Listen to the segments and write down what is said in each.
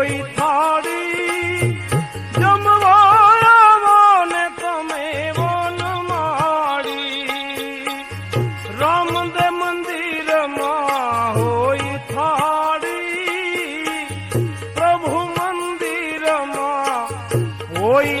કોઈ થાળી જમવાને તમે વન માડી રામદે મંદિરમાં હોય થાળી. પ્રભુ મંદિરમાં હોય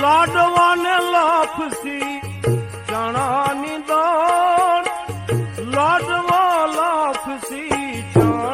લાડવાને લાપસી ચણાની દાળ લાડવા લાપસી ચણા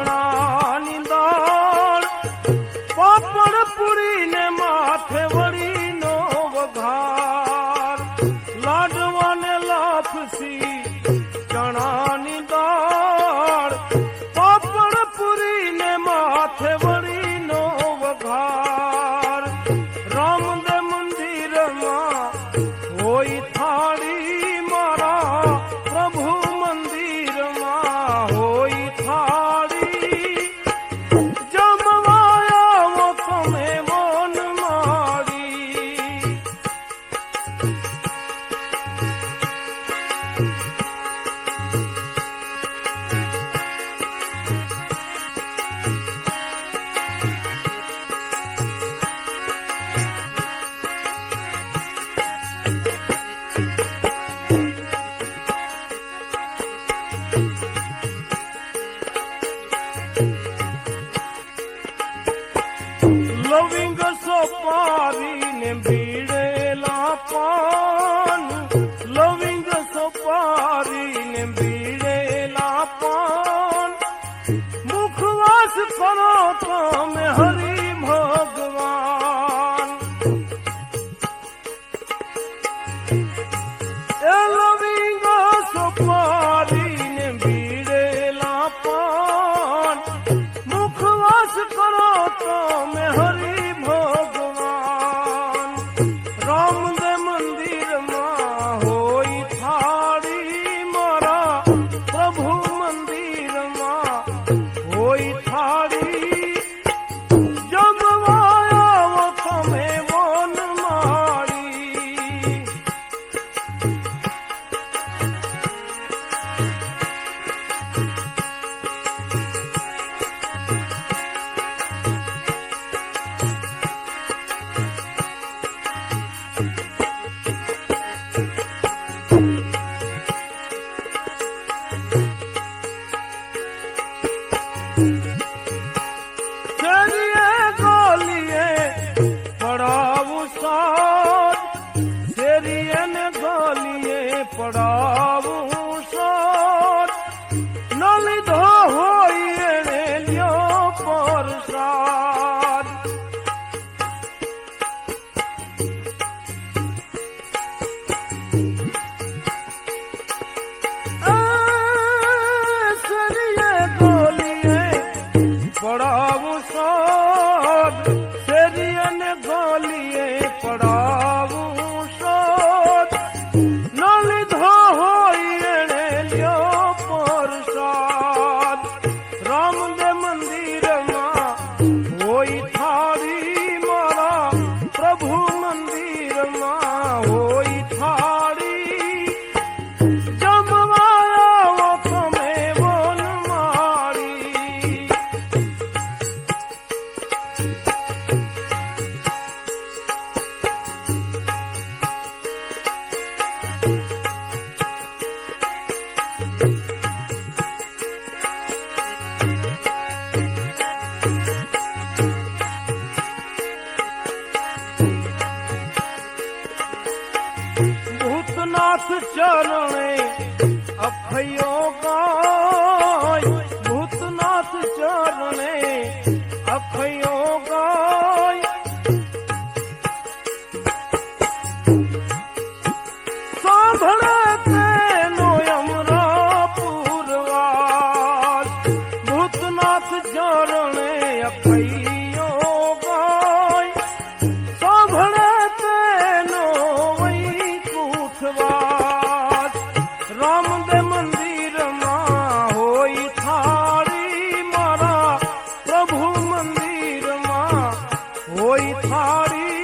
சுவாமி world. ભૂતનાથ ચરણે અભયો ગાય ભૂતનાથ ચરણે અભયો ગાય સાંભળે பாடி